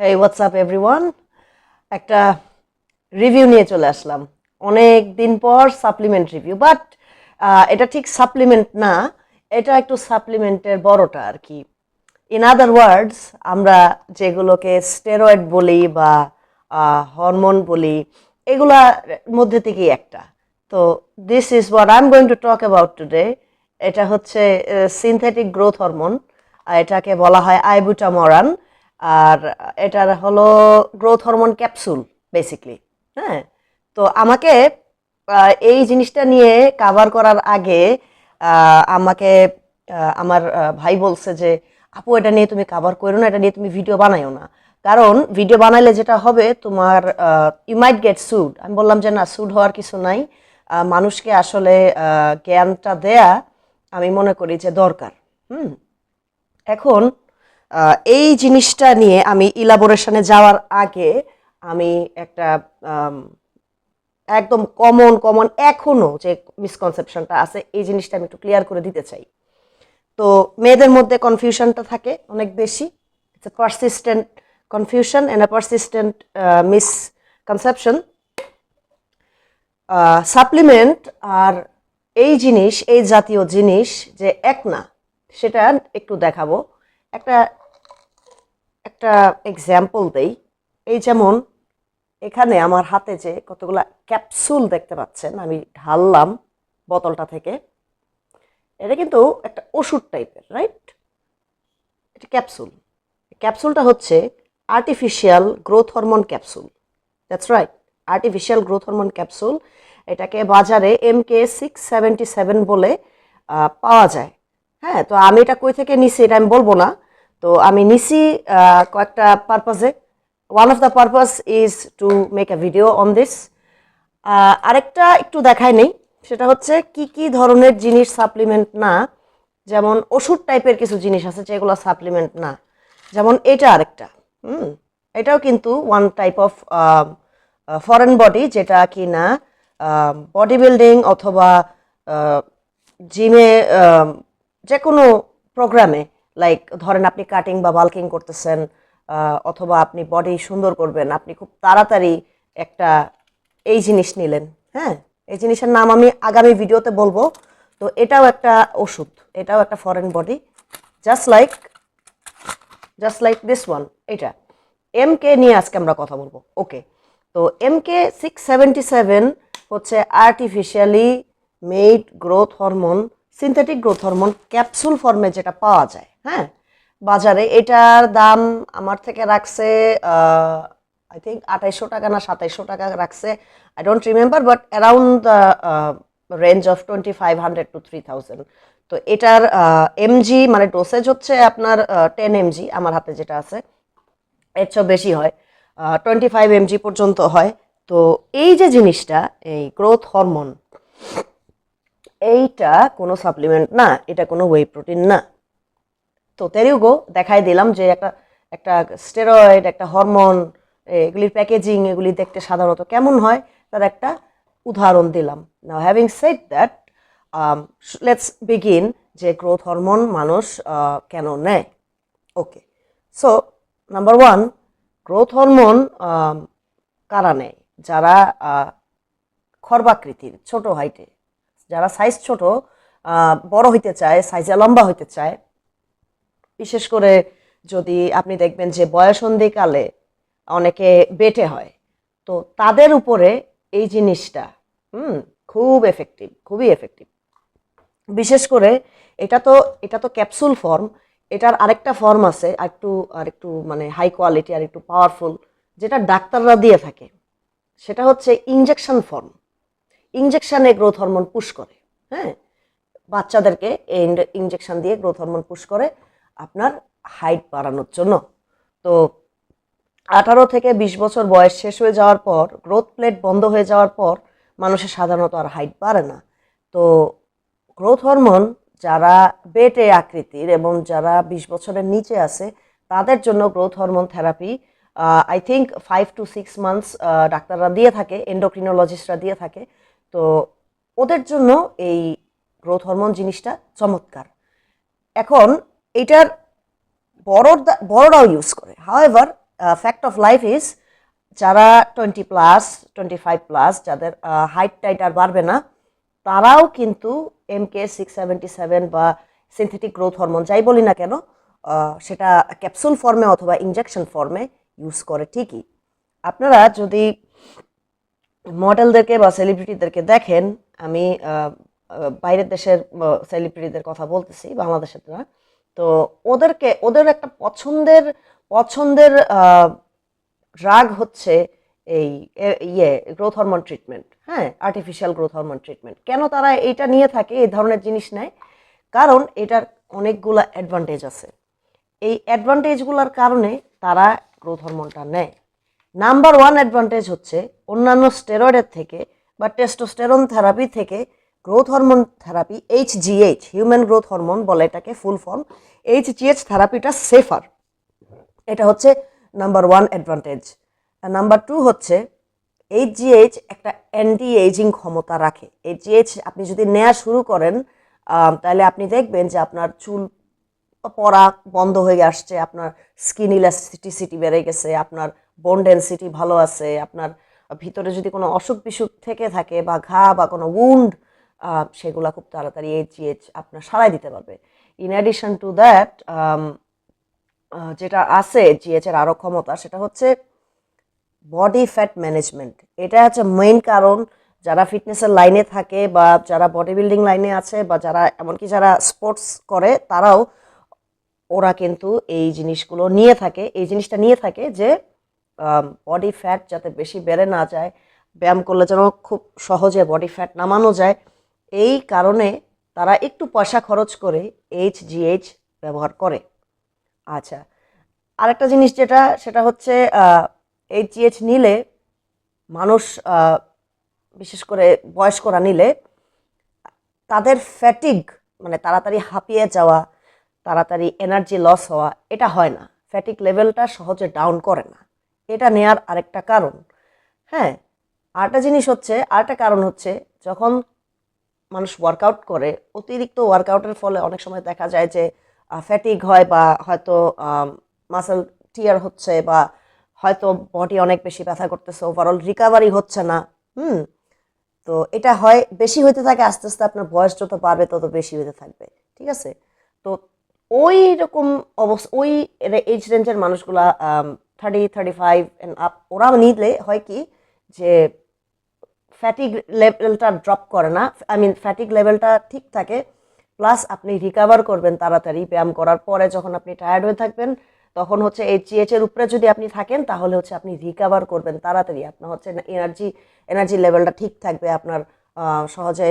হেই WhatsApp everyone একটা review নিয়ে চলে আসলাম। অনেক দিন পর সাপ্লিমেন্ট রিভিউ বাট এটা ঠিক সাপ্লিমেন্ট না, এটা একটু সাপ্লিমেন্টের বড়টা আর কি। ইন আদার ওয়ার্ডস আমরা যেগুলোকে স্টেরয়েড বলি বা হরমোন বলি এগুলার মধ্যে থেকেই একটা। তো this is what I am going to talk about today এটা হচ্ছে সিনথেটিক গ্রোথ হরমোন এটাকে বলা হয় আইবুটামরান আর এটার হলো গ্রোথ হরমোন ক্যাপসুল বেসিকলি হ্যাঁ? তো আমাকে এই জিনিসটা নিয়ে কাভার করার আগে আমাকে আমার ভাই বলছে যে, আপু, এটা নিয়ে তুমি কাভার করো না, এটা নিয়ে তুমি ভিডিও বানাইও না। কারণ ভিডিও বানাইলে যেটা হবে, তোমার ইউ মাইট গেট সুড আমি বললাম যে, না সুড হওয়ার কিছু নাই। মানুষকে আসলে জ্ঞানটা দেয়া আমি মনে করি যে দরকার, হুম? এখন এই জিনিসটা নিয়ে আমি ইলাবোরেশনে যাওয়ার আগে আমি একটা একদম কমন কমন এখনও যে মিসকনসেপশনটা আছে, এই জিনিসটা আমি একটু ক্লিয়ার করে দিতে চাই। তো মেয়েদের মধ্যে কনফিউশনটা থাকে অনেক বেশি। It's a persistent confusion and a persistent misconception supplement আর এই জিনিস, এই জাতীয় জিনিস যে এক না, সেটা একটু দেখাবো। একটা একটা এক্সাম্পল দেই। এই যেমন এখানে আমার হাতে যে কতগুলা ক্যাপসুল দেখতে পাচ্ছেন, আমি ঢাললাম বোতলটা থেকে। এটা কিন্তু একটা ওষুধ টাইপের রাইট এটা ক্যাপসুল ক্যাপসুলটা হচ্ছে artificial growth hormone capsule that's right artificial growth hormone capsule এটাকে বাজারে M K six seventy seven বলে পাওয়া যায়। হ্যাঁ তো আমি এটা কই থেকে নিছি এটা আমি বলব না। তো আমি নিছি কয়েকটা পারপাসে one of the purpose is to make a video on this আরেকটা একটু দেখায় নেই, সেটা হচ্ছে কি কি ধরনের জিনিস সাপ্লিমেন্ট না, যেমন ওষুধ টাইপের কিছু জিনিস আছে যেগুলো সাপ্লিমেন্ট না। যেমন এটা আরেকটা, হুম, এটাও কিন্তু one type of foreign body যেটা কি না বডি বিল্ডিং অথবা জিমে যে কোনো প্রোগ্রামে লাইক ধরেন আপনি কাটিং বা বাল্কিং করতেছেন অথবা আপনি বডি সুন্দর করবেন, আপনি খুব তাড়াতাড়ি একটা এই জিনিস নিলেন হ্যাঁ? এই জিনিসের নাম আমি আগামী ভিডিওতে বলব। তো এটাও একটা ওষুধ, এটাও একটা foreign body just like just like this one এটা। এম কে নিয়ে আজকে আমরা কথা বলব ওকে তো M K six seventy seven হচ্ছে artificially made growth hormone synthetic growth hormone capsule ফর্মে যেটা পাওয়া যায়। হ্যাঁ? বাজারে এটার দাম আমার থেকে রাখছে আই থিঙ্ক আঠাইশশো টাকা না সাতাইশশো টাকা রাখছে। I don't remember but around the range of twenty five hundred to three thousand তো এটার এমজি মানে ডোসেজ হচ্ছে আপনার টেন এমজি আমার হাতে যেটা আছে। এর চেয়েও বেশি হয় টোয়েন্টি ফাইভ এমজি পর্যন্ত হয়। তো এই যে জিনিসটা, এই গ্রোথ হরমোন এইটা কোনো সাপ্লিমেন্ট না, এটা কোনো ওয়ে প্রোটিন না। তো তেরিউগো দেখাই দিলাম যে একটা একটা স্টেরয়েড একটা হরমোন এগুলির প্যাকেজিং এগুলি দেখতে সাধারণত কেমন হয় তার একটা উদাহরণ দিলাম। Now having said that let's begin যে গ্রোথ হরমোন মানুষ কেন নেয়? Okay so number one growth hormone কারা নেয়? যারা খর্বাকৃতির ছোট হাইটে, যারা সাইজ ছোট বড় হইতে চায় সাইজে লম্বা হইতে চায় বিশেষ করে যদি আপনি দেখবেন যে বয়সন্ধিকালে অনেকে বেটে হয়, তো তাদের উপরে এই জিনিসটা, হুম, খুব এফেক্টিভ খুবই এফেক্টিভ বিশেষ করে এটা তো এটা তো ক্যাপসুল ফর্ম এটার আরেকটা ফর্ম আছে একটু আর একটু মানে হাই কোয়ালিটি আর একটু পাওয়ারফুল যেটা ডাক্তাররা দিয়ে থাকে। সেটা হচ্ছে ইঞ্জেকশন ফর্ম ইঞ্জেকশানে গ্রোথ হরমোন পুশ করে হ্যাঁ? বাচ্চাদেরকে ইঞ্জেকশন দিয়ে গ্রোথ হরমোন পুশ করে আপনার হাইট বাড়ানোর জন্য। তো আঠারো থেকে বিশ বছর বয়স শেষ হয়ে যাওয়ার পর গ্রোথ প্লেট বন্ধ হয়ে যাওয়ার পর মানুষের সাধারণত আর হাইট বাড়ে না। তো গ্রোথ হরমোন যারা বেটে আকৃতির এবং যারা বিশ বছরের নিচে আছে, তাদের জন্য growth hormone therapy I think five to six months ডাক্তাররা দিয়ে থাকে এন্ডোক্রিনোলজিস্টরা দিয়ে থাকে। তো ওদের জন্য এই গ্রোথ হরমোন জিনিসটা চমৎকার। এখন এটার বড়রা বড়রাও ইউজ করে। However fact of life is যারা twenty plus twenty five plus যাদের হাইট টাইট আর বাড়বে না তারাও কিন্তু M K six seventy seven বা সিনথেটিক গ্রোথ হরমোন যাই বলি না কেন সেটা ক্যাপসুল ফর্মে অথবা ইঞ্জেকশন ফর্মে ইউজ করে ঠিকই। আপনারা যদি মডেলদেরকে বা সেলিব্রিটিদেরকে দেখেন আমি আহ, বাইরের দেশের সেলিব্রিটিদের কথা বলতেছি বাংলাদেশের না তো ওদেরকে, ওদের একটা পছন্দের পছন্দের ড্রাগ হচ্ছে এই ইয়ে গ্রোথ হরমোন ট্রিটমেন্ট হ্যাঁ? আর্টিফিশিয়াল গ্রোথ হরমোন ট্রিটমেন্ট কেন তারা এইটা নিয়ে থাকে, এই ধরনের জিনিস নেয়? কারণ এটার অনেকগুলো অ্যাডভান্টেজ আছে। এই অ্যাডভান্টেজগুলোর কারণে তারা গ্রোথ হরমোনটা নেয়। নাম্বার ওয়ান অ্যাডভান্টেজ হচ্ছে অন্যান্য স্টেরয়েডের থেকে বা টেস্টোস্টেরন থেরাপি থেকে growth hormone therapy H GH human growth hormone বলে এটাকে ফুল ফর্ম এইচ জিএইচ থেরাপিটা সেফার এটা হচ্ছে number one advantage number two হচ্ছে এইচ জিএইচ একটা অ্যান্টি এজিং ক্ষমতা রাখে। এইচ জিএইচ আপনি যদি নেওয়া শুরু করেন তাহলে আপনি দেখবেন যে আপনার চুল পরা বন্ধ হয়ে আসছে, আপনার স্কিন ইলাস্টিসিটি বেড়ে গেছে, আপনার বোন ডেন্সিটি ভালো আছে, আপনার ভিতরে যদি কোনো অসুখ বিসুখ থেকে থাকে বা ঘা বা কোনো উন্ড সেগুলা খুব তাড়াতাড়ি এইচ জিএইচ আপনার সারাই দিতে পারবে। ইন অ্যাডিশন টু দ্যাট যেটা আছে জিএইচ এর আরও ক্ষমতা সেটা হচ্ছে বডি ফ্যাট ম্যানেজমেন্ট এটা হচ্ছে মেইন কারণ যারা ফিটনেসের লাইনে থাকে বা যারা বডি বিল্ডিং লাইনে আছে বা যারা এমনকি যারা স্পোর্টস করে তারাও ওরা কিন্তু এই জিনিসগুলো নিয়ে থাকে। এই জিনিসটা নিয়ে থাকে যে বডি ফ্যাট যাতে বেশি বেড়ে না যায়, ব্যায়াম করলে যেন খুব সহজে বডি ফ্যাট নামানো যায়। এই কারণে তারা একটু পয়সা খরচ করে এইচ জিএইচ ব্যবহার করে। আচ্ছা আরেকটা জিনিস যেটা, সেটা হচ্ছে এইচ জিএইচ নিলে মানুষ বিশেষ করে বয়স্করা নিলে তাদের ফ্যাটিগ মানে তাড়াতাড়ি হাঁপিয়ে যাওয়া, তাড়াতাড়ি এনার্জি লস হওয়া, এটা হয় না। ফ্যাটিক লেভেলটা সহজে ডাউন করে না। এটা নেয়ার আরেকটা কারণ। হ্যাঁ আরেকটা জিনিস হচ্ছে, আরেকটা কারণ হচ্ছে, যখন মানুষ ওয়ার্কআউট করে, অতিরিক্ত ওয়ার্কআউটের ফলে অনেক সময় দেখা যায় যে ফ্যাটিক হয় বা হয়তো মাসেল টিয়ার হচ্ছে বা হয়তো বডি অনেক বেশি ব্যথা করতেছে ওভারঅল রিকাভারি হচ্ছে না। হুম, তো এটা হয়, বেশি হইতে থাকে, আস্তে আস্তে আপনার বয়স যত বাড়বে তত বেশি হইতে থাকবে, ঠিক আছে? তো ওই রকম অবস্থা, ওই এজ রেঞ্জের মানুষগুলা thirty thirty five and up ওরা নিলে হয় কি যে ফ্যাটিক লেভেলটা ড্রপ করে না। আই মিন ফ্যাটিক লেভেলটা ঠিক থাকে। প্লাস আপনি রিকাভার করবেন তাড়াতাড়ি ব্যায়াম করার পরে যখন আপনি টায়ার্ড হয়ে থাকবেন, তখন হচ্ছে এই জিএচ এর উপরে যদি আপনি থাকেন, তাহলে হচ্ছে আপনি রিকাভার করবেন তাড়াতাড়ি। আপনার হচ্ছে এনার্জি এনার্জি লেভেলটা ঠিক থাকবে, আপনার সহজে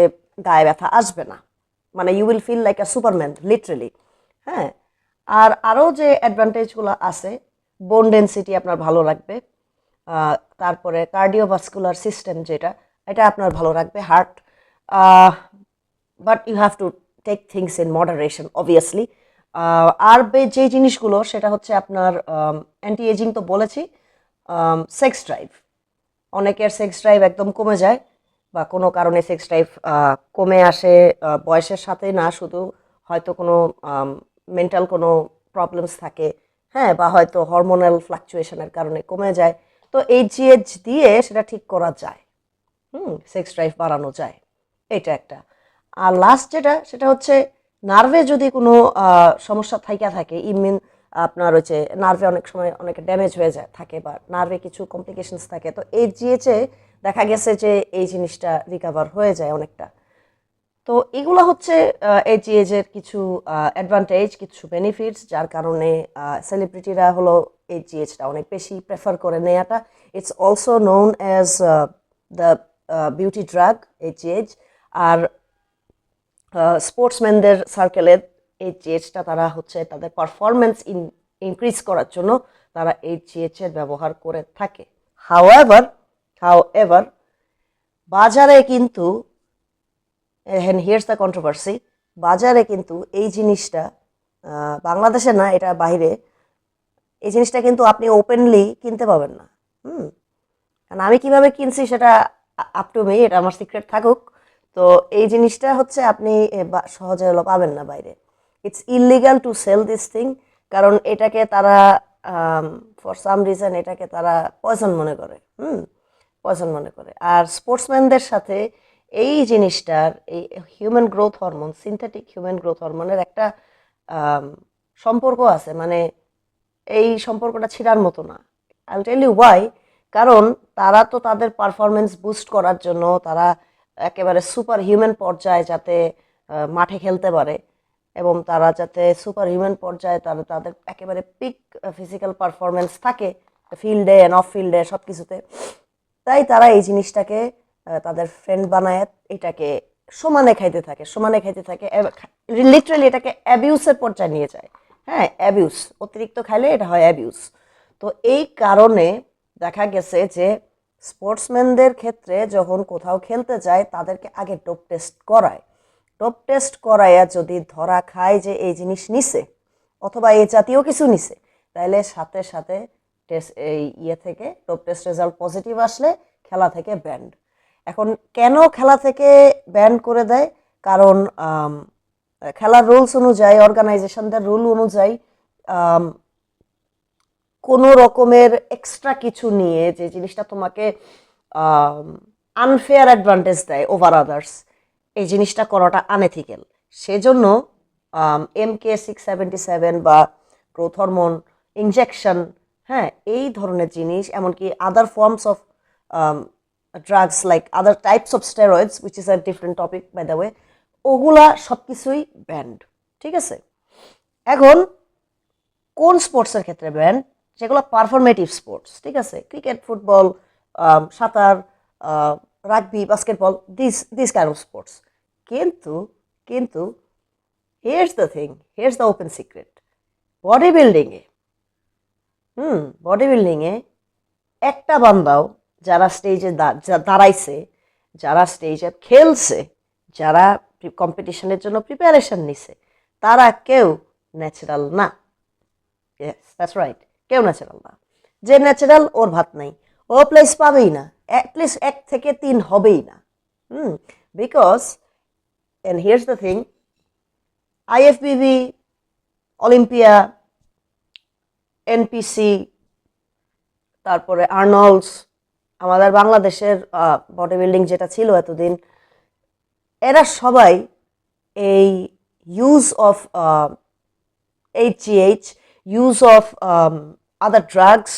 গায়ে ব্যথা আসবে না। মানে you will feel like a Superman literally হ্যাঁ? আর আরও যে অ্যাডভান্টেজগুলো আছে বোন ডেন্সিটি আপনার ভালো লাগবে তারপরে কার্ডিওভাস্কুলার সিস্টেম যেটা এটা আপনার ভালো রাখবে heart but you have to take things in moderation obviously আর যে জিনিসগুলো, সেটা হচ্ছে আপনার অ্যান্টি এজিং তো বলেছি সেক্স ড্রাইভ অনেকের সেক্স ড্রাইভ একদম কমে যায়, বা কোনো কারণে সেক্স ড্রাইভ কমে আসে বয়সের সাথে না, শুধু হয়তো কোনো মেন্টাল কোনো প্রবলেমস থাকে হ্যাঁ বা হয়তো হরমোনাল ফ্লাকচুয়েশনের কারণে কমে যায়। তো এই জিএইচ দিয়ে সেটা ঠিক করা যায়। হুম সেক্স ড্রাইভ বাড়ানো যায়। এটা একটা। আর লাস্ট যেটা, সেটা হচ্ছে নার্ভে যদি কোনো সমস্যা থাইকা থাকে ইমিউন আপনার হচ্ছে নার্ভে অনেক সময় অনেক ড্যামেজ হয়ে যায়, থাকে বা নার্ভে কিছু কমপ্লিকেশনস থাকে, তো এই জিএচে দেখা গেছে যে এই জিনিসটা রিকাভার হয়ে যায় অনেকটা। তো এগুলো হচ্ছে এই জিএজের কিছু অ্যাডভান্টেজ কিছু বেনিফিটস যার কারণে সেলিব্রিটিরা হলো এই জিএজটা অনেক বেশি প্রেফার করে নেওয়াটা it's also known as the beauty drug এই জিএজ আর স্পোর্টসম্যানদের সার্কেলের এই জিএচটা তারা হচ্ছে তাদের পারফরমেন্স ইন ইনক্রিজ করার জন্য তারা এই এর ব্যবহার করে থাকে। হাউ এভার হাউ এভার বাজারে কিন্তু হ্যান্ড হিয়ার্স দ্য কন্ট্রোভার্সি বাজারে কিন্তু এই জিনিসটা বাংলাদেশে না, এটা বাইরে, এই জিনিসটা কিন্তু আপনি ওপেনলি কিনতে পাবেন না। হুম। কারণ আমি কীভাবে কিনছি সেটা আপ টু মি এটা আমার সিক্রেট থাকুক। তো এই জিনিসটা হচ্ছে আপনি সহজে হলো পাবেন না বাইরে। It's illegal to sell this thing কারণ এটাকে তারা ফর সাম রিজন এটাকে তারা পয়জন মনে করে। হুম পয়জন মনে করে। আর স্পোর্টসম্যানদের সাথে এই জিনিসটার, এই human growth hormone synthetic human growth হরমোনের একটা সম্পর্ক আছে। মানে এই সম্পর্কটা ছিঁড়ার মতো না। আই টেল ইউ ওয়াই কারণ তারা তো তাদের পারফরমেন্স বুস্ট করার জন্য তারা একেবারে সুপার হিউম্যান পর্যায়ে যাতে মাঠে খেলতে পারে এবং তারা যাতে সুপার হিউম্যান পর্যায়ে তারা, তাদের একেবারে পিক ফিজিক্যাল পারফরমেন্স থাকে ফিল্ডে অ্যান্ড অফ ফিল্ডে সব কিছুতে তাই তারা এই জিনিসটাকে তাদের ফ্রেন্ড বানায়, এটাকে সমানে খাইতে থাকে, সমানে খাইতে থাকে লিটারালি এটাকে অ্যাবিউসের পর্যায়ে নিয়ে যায়। হ্যাঁ অ্যাবিউস অতিরিক্ত খাইলে এটা হয় অ্যাবিউস তো এই কারণে দেখা গেছে যে স্পোর্টসম্যানদের ক্ষেত্রে যখন কোথাও খেলতে যায়, তাদেরকে আগে ডোপ টেস্ট করায়। ডোপ টেস্ট করাইয়া যদি ধরা খায় যে এই জিনিস নিছে, অথবা এই জাতীয় কিছু নিছে তাহলে সাথে সাথে টেস্ট এই ইয়ে থেকে ডোপ টেস্ট রেজাল্ট পজিটিভ আসলে খেলা থেকে ব্যান্ড এখন কেন খেলা থেকে ব্যান্ড করে দেয়? কারণ খেলার রুলস অনুযায়ী অর্গানাইজেশনদের রুল অনুযায়ী কোনো রকমের এক্সট্রা কিছু নিয়ে যে জিনিসটা তোমাকে আনফেয়ার অ্যাডভান্টেজ দেয় ওভার আদার্স এই জিনিসটা করাটা আনএথিক্যাল সেজন্য M K six seventy seven বা গ্রোথ হরমোন ইনজেকশন হ্যাঁ এই ধরনের জিনিস, এমনকি other forms of drugs like other types of steroids which is a different topic by the way ওগুলা সব কিছুই ব্যান্ড ঠিক আছে? এখন, কোন স্পোর্টসের ক্ষেত্রে ব্যান যেগুলো পারফরমেটিভ স্পোর্টস ঠিক আছে? ক্রিকেট ফুটবল সাঁতার rugby basketball this this kind of sports কিন্তু কিন্তু here's the thing here's the open secret body বিল্ডিংয়ে হুম বডি বিল্ডিংয়ে একটা বান্দাও যারা স্টেজে দাঁড়াইছে, যারা স্টেজে খেলছে, যারা কম্পিটিশনের জন্য প্রিপারেশন নিছে, তারা কেউ ন্যাচারাল না। দ্যাটস রাইট কেউ ন্যাচারাল না। যে ন্যাচারাল ওর ভাত নাই। ও প্লেস পাবেই না। অ্যাটলিস্ট এক থেকে তিন হবেই না। হুম because and here's the thing IFBB Olympia NPC তারপরে আর্নল্ডস আমাদের বাংলাদেশের বডি বিল্ডিং যেটা ছিল এতদিন, এরা সবাই এই use of H use of other drugs,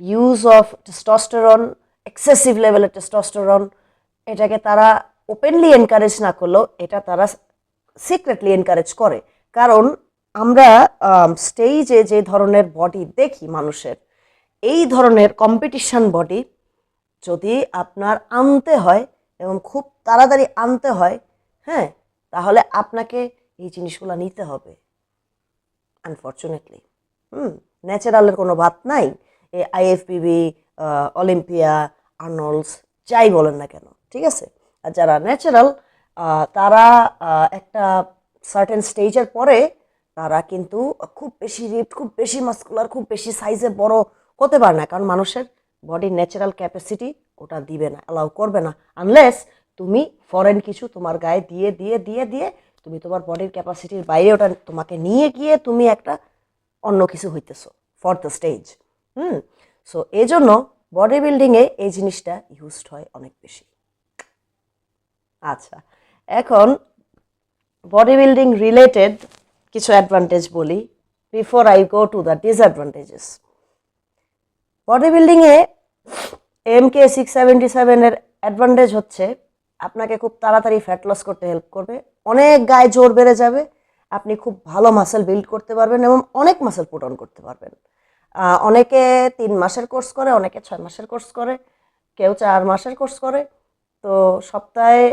use of testosterone, excessive level of এটাকে তারা ওপেনলি এনকারেজ না করলেও এটা তারা সিক্রেটলি এনকারেজ করে। কারণ আমরা স্টেজে যে ধরনের বডি দেখি মানুষের এই ধরনের কম্পিটিশন বডি যদি আপনার আনতে হয় এবং খুব তাড়াতাড়ি আনতে হয় হ্যাঁ তাহলে আপনাকে এই জিনিসগুলো নিতে হবে আনফর্চুনেটলি হুম। ন্যাচারালের কোনো ভাত নাই এই আইএফপিবি অলিম্পিয়া আর্নলস যাই বলেন না কেন, ঠিক আছে? আর যারা ন্যাচারাল তারা একটা সার্টেন স্টেজের পরে তারা কিন্তু খুব বেশি রিপ খুব বেশি মাস্কুলার খুব বেশি সাইজে বড় হতে পারে না, কারণ মানুষের বডির ন্যাচারাল ক্যাপাসিটি ওটা দিবে না অ্যালাউ করবে না আনলেস তুমি ফরেন কিছু তোমার গায়ে দিয়ে দিয়ে দিয়ে দিয়ে তুমি তোমার বডির ক্যাপাসিটির বাইরে ওটা তোমাকে নিয়ে গিয়ে তুমি একটা অন্য কিছু হইতেছো for the stage hmm? So এই জন্য বডি বিল্ডিংয়ে এই জিনিসটা ইউজড হয় অনেক বেশি। আচ্ছা এখন বডি বিল্ডিং রিলেটেড কিছু অ্যাডভান্টেজ বলি before I go to the disadvantages body বিল্ডিংয়ে এম কে সিক্স সেভেন্টি সেভেনের অ্যাডভান্টেজ হচ্ছে, আপনাকে খুব তাড়াতাড়ি ফ্যাট লস করতে হেল্প করবে, অনেক গায়ে জোর বেড়ে যাবে আপনি খুব ভালো মাসেল বিল্ড করতে পারবেন এবং অনেক মাসেল পুট অন করতে পারবেন। অনেকে তিন মাসের কোর্স করে, অনেকে ছয় মাসের কোর্স করে, কেউ চার মাসের কোর্স করে। তো সপ্তাহে,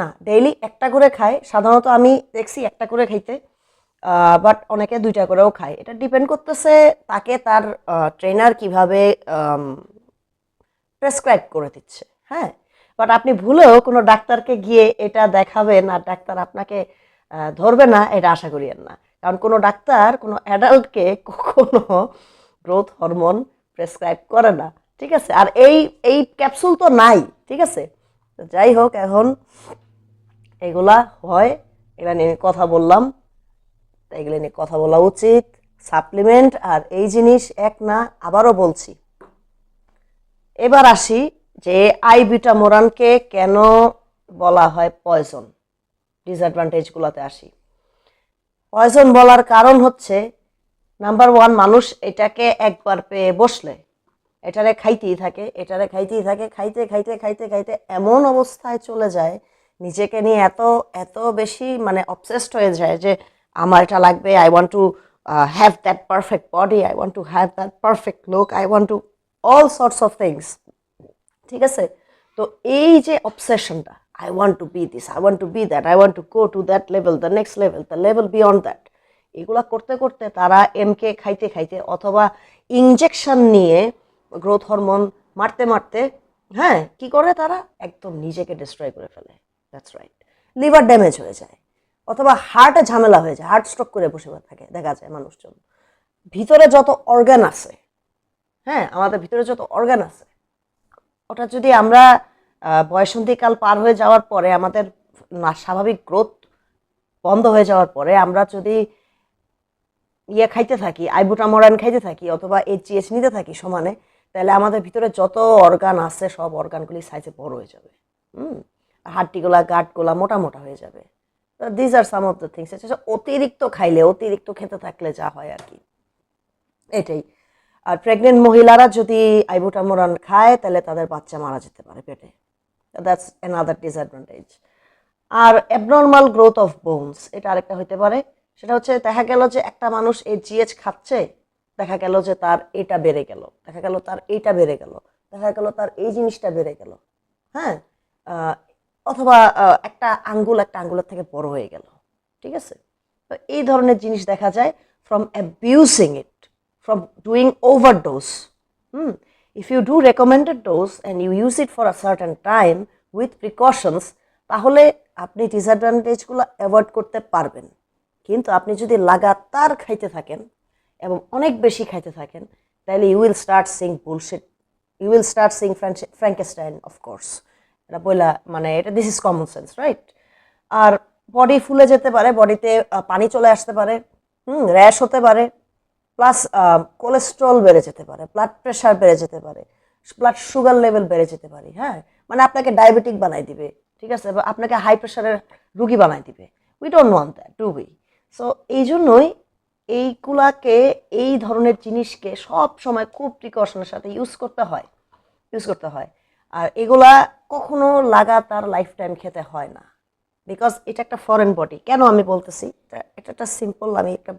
না ডেইলি একটা করে খায়। সাধারণত আমি দেখছি একটা করে খাইতে বাট অনেকে দুইটা করেও খায়। এটা ডিপেন্ড করতেছে তাকে তার ট্রেনার কীভাবে প্রেসক্রাইব করে দিচ্ছে হ্যাঁ? বাট আপনি ভুলেও কোনো ডাক্তারকে গিয়ে এটা দেখাবেন, আর ডাক্তার আপনাকে ধরবে না, এটা আশা করিয়েন না। কারণ কোনো ডাক্তার, কোনো অ্যাডাল্টকে কখনো গ্রোথ হরমোন প্রেসক্রাইব করে না, ঠিক আছে? আর এই এই ক্যাপসুল তো নাই, ঠিক আছে? যাই হোক, এখন এগুলা হয়, এগুলা নিয়ে কথা বললাম। এগুলো নিয়ে কথা বলা উচিত সাপ্লিমেন্ট আর এই জিনিস এক না, আবারও বলছি। এবার আসি যে আইবিটামোরানকে কেন বলা হয় পয়জন ডিসঅ্যাডভান্টেজগুলোতে আসি। পয়জন বলার কারণ হচ্ছে নাম্বার ওয়ান মানুষ এটাকে একবার পেয়ে বসলে, এটারে খাইতেই থাকে, এটারে খাইতেই থাকে, খাইতে খাইতে খাইতে খাইতে এমন অবস্থায় চলে যায়, নিজেকে নিয়ে এত এত বেশি মানে অবসেসড হয়ে যায় যে, আমার এটা লাগবে I want to have that perfect body I want to have that perfect look I want to all sorts of things ঠিক আছে? তো এই যে অবসেশনটা I want to be this I want to be that I want to go to that level the next level the level beyond that এগুলা করতে করতে তারা এমকে খাইতে খাইতে অথবা ইনজেকশন নিয়ে গ্রোথ হরমোন মারতে মারতে হ্যাঁ কি করে তারা? একদম নিজেকে ডিস্ট্রয় করে ফেলে। দ্যাটস রাইট লিভার ড্যামেজ হয়ে যায়। অথবা হার্টে ঝামেলা হয়ে যায় হার্ট স্ট্রোক করে বসে থাকে, দেখা যায় মানুষজন। ভিতরে যত অর্গান আছে হ্যাঁ আমাদের ভিতরে যত অর্গান আছে, ওটা যদি আমরা বয়সন্ধিকাল পার হয়ে যাওয়ার পরে আমাদের স্বাভাবিক গ্রোথ বন্ধ হয়ে যাওয়ার পরে আমরা যদি ইয়ে খাইতে থাকি আইবুটামরান খাইতে থাকি অথবা এইচজিএস নিতে থাকি সমানে, তাহলে আমাদের ভিতরে যত অর্গান আছে, সব অর্গানগুলি সাইজে বড় হয়ে যাবে। হুম? হাড্ডিগুলা গাঁটগুলা মোটা মোটা হয়ে যাবে। These are some of the things অতিরিক্ত খাইলে, অতিরিক্ত খেতে থাকলে যা হয় আর কি। এটাই। আর প্রেগনেন্ট মহিলারা যদি আইবুটামোরান খায়, তাহলে তাদের বাচ্চা মারা যেতে পারে পেটে। দ্যাটস অ্যানাদার ডিসঅ্যাডভান্টেজ আর অ্যাবনর্মাল গ্রোথ অফ বোনস এটা আরেকটা হতে পারে সেটা হচ্ছে দেখা গেল যে একটা মানুষ এই জিএচ খাচ্ছে, দেখা গেল যে তার এটা বেড়ে গেল, দেখা গেল তার এইটা বেড়ে গেল, দেখা গেল তার এই জিনিসটা বেড়ে গেল হ্যাঁ অথবা একটা আঙ্গুল, একটা আঙ্গুলের থেকে বড় হয়ে গেল, ঠিক আছে তো এই ধরনের জিনিস দেখা যায় from abusing it from doing overdose. Hmm. If you do recommended dose and you use it for a certain time with precautions, তাহলে আপনি ডিসঅ্যাডভান্টেজগুলো অ্যাভয়েড করতে পারবেন। কিন্তু আপনি যদি লাগাতার খাইতে থাকেন এবং অনেক বেশি খাইতে থাকেন তাহলে you will start sing bullshit you will start sing Frankenstein of course এটা বইলা মানে এটা this is common sense right R body ফুলে যেতে পারে বডিতে পানি চলে আসতে পারে হুম র্যাশ হতে পারে প্লাস কোলেস্ট্রল বেড়ে যেতে পারে ব্লাড প্রেশার বেড়ে যেতে পারে ব্লাড সুগার লেভেল বেড়ে যেতে পারে হ্যাঁ? মানে আপনাকে ডায়াবেটিক বানাই দিবে, ঠিক আছে? বা আপনাকে হাই প্রেশারের রুগী বানাই দিবে। We don't want that do we so এই জন্যই এইগুলাকে, এই ধরনের জিনিসকে সব সময় খুব প্রিকশনের সাথে ইউজ করতে হয় ইউজ করতে হয়। আর এগুলা কখনো লাগাতার লাইফ টাইম খেতে হয় না। বিকজ এটা একটা ফরেন বডি কেন আমি বলতেছি? এটা একটা সিম্পল আমি একটা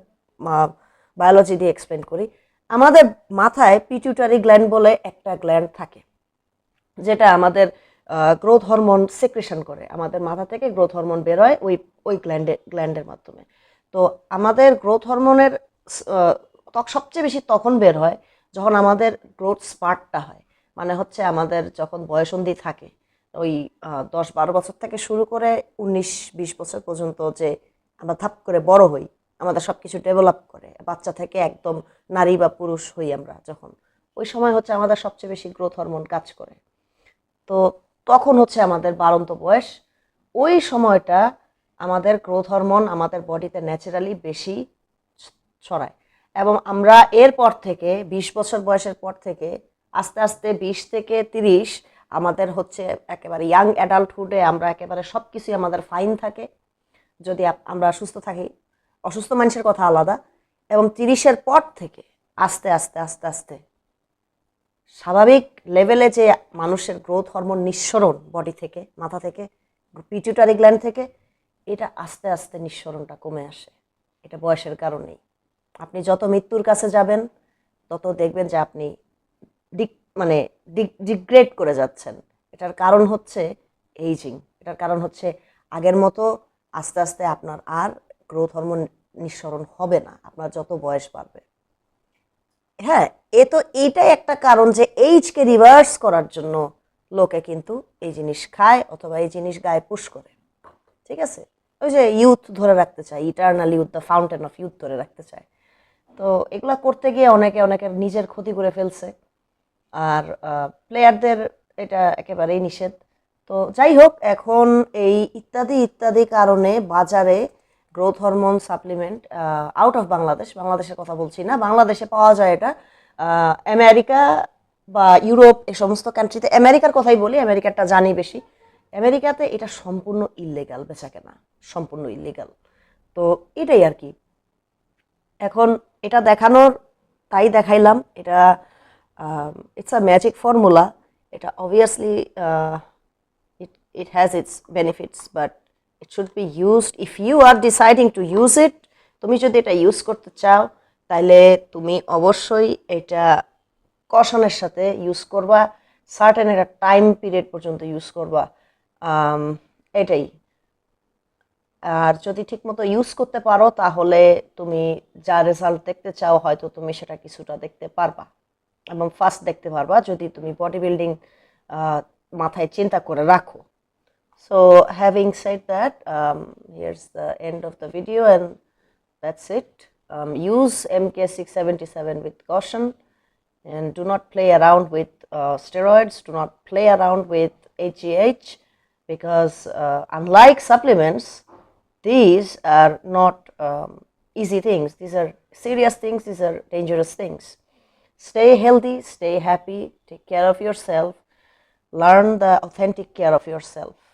বায়োলজি দিয়ে এক্সপ্লেন করি, আমাদের মাথায় পিটিউটারি গ্ল্যান্ড বলে একটা গ্ল্যান্ড থাকে, যেটা আমাদের গ্রোথ হরমোন সেক্রেশন করে। আমাদের মাথা থেকে গ্রোথ হরমোন বেরোয় ওই ওই গ্ল্যান্ডে গ্ল্যান্ডের মাধ্যমে। তো আমাদের গ্রোথ হরমোনের সবচেয়ে বেশি তখন বের হয় যখন আমাদের গ্রোথ স্পার্টটা হয়। মানে হচ্ছে আমাদের যখন বয়সন্ধি থাকে, ওই দশ বারো বছর থেকে শুরু করে উনিশ বিশ বছর পর্যন্ত যে আমরা ধাপ করে বড় হই আমাদের সব কিছু ডেভেলপ করে। বাচ্চা থেকে একদম নারী বা পুরুষ হই আমরা যখন। ওই সময় হচ্ছে আমাদের সবচেয়ে বেশি গ্রোথ হরমোন কাজ করে। তো তখন হচ্ছে আমাদের বারন্ত বয়স। ওই সময়টা আমাদের গ্রোথ হরমোন আমাদের বডিতে ন্যাচারালি বেশি ছড়ায়। এবং আমরা এরপর থেকে, বিশ বছর বয়সের পর থেকে, আস্তে আস্তে বিশ থেকে তিরিশ আমাদের হচ্ছে একেবারে ইয়াং অ্যাডাল্টহুডে আমরা একেবারে সব কিছুই আমাদের ফাইন থাকে। যদি আমরা সুস্থ থাকি অসুস্থ মানুষের কথা আলাদা এবং তিরিশের পর থেকে আস্তে আস্তে আস্তে আস্তে স্বাভাবিক লেভেলে যে মানুষের গ্রোথ হরমোন নিঃসরণ বডি থেকে, মাথা থেকে পিটুটারি গ্ল্যান্ড থেকে, এটা আস্তে আস্তে নিঃসরণটা কমে আসে। এটা বয়সের কারণেই। আপনি যত মৃত্যুর কাছে যাবেন, তত দেখবেন যে আপনি ডিক মানে ডিগ্রেড করে যাচ্ছেন। এটার কারণ হচ্ছে এইজিং এটার কারণ হচ্ছে আগের মতো আস্তে আস্তে আপনার আর গ্রোথ হরমোন নিঃসরণ হবে না, আপনার যত বয়স বাড়বে। হ্যাঁ এ তো এইটাই একটা কারণ যে এইজকে রিভার্স করার জন্য লোকে কিন্তু এই জিনিস খায় অথবা এই জিনিস গায়ে পুশ করে। ঠিক আছে? ওই যে ইউথ ধরে রাখতে চায় eternal youth the fountain of youth ধরে রাখতে চায়। তো এগুলো করতে গিয়ে অনেকে অনেকের নিজের ক্ষতি করে ফেলছে। আর প্লেয়ারদের এটা একেবারেই নিষেধ। তো যাই হোক, এখন এই ইত্যাদি ইত্যাদি কারণে বাজারে growth hormone supplement out of Bangladesh বাংলাদেশের কথা বলছি না। বাংলাদেশে পাওয়া যায় এটা। আমেরিকা বা ইউরোপ এ সমস্ত কান্ট্রিতে আমেরিকার কথাই বলি আমেরিকারটা জানি বেশি। আমেরিকাতে এটা সম্পূর্ণ ইললিগাল বেচা কেনা সম্পূর্ণ ইললিগাল তো এটাই আর কি। এখন এটা দেখানোর, তাই দেখাইলাম। এটা ইটস আ ম্যাজিক ফর্মুলা এটা obviously it it has its benefits but it should be used. If you are deciding to use it, তুমি যদি এটা ইউজ করতে চাও তাহলে তুমি অবশ্যই এটা কশনের সাথে ইউজ করবা। সার্টেন একটা টাইম পিরিয়ড পর্যন্ত ইউজ করবা। এটাই। আর যদি ঠিকমতো ইউজ করতে পারো, তাহলে তুমি যা রেজাল্ট দেখতে চাও, হয়তো তুমি সেটা কিছুটা দেখতে পারবা। এবং ফার্স্ট দেখতে পারবা, যদি তুমি বডি বিল্ডিং মাথায় চিন্তা করে রাখো। So having said that, um, here's the end of the video and that's it. Um, use MK677 with caution and do not play around with uh, steroids, do not play around with HGH because uh, unlike supplements, these are not um, easy things. These are serious things, these are dangerous things. Stay healthy, stay happy, take care of yourself, learn the authentic care of yourself.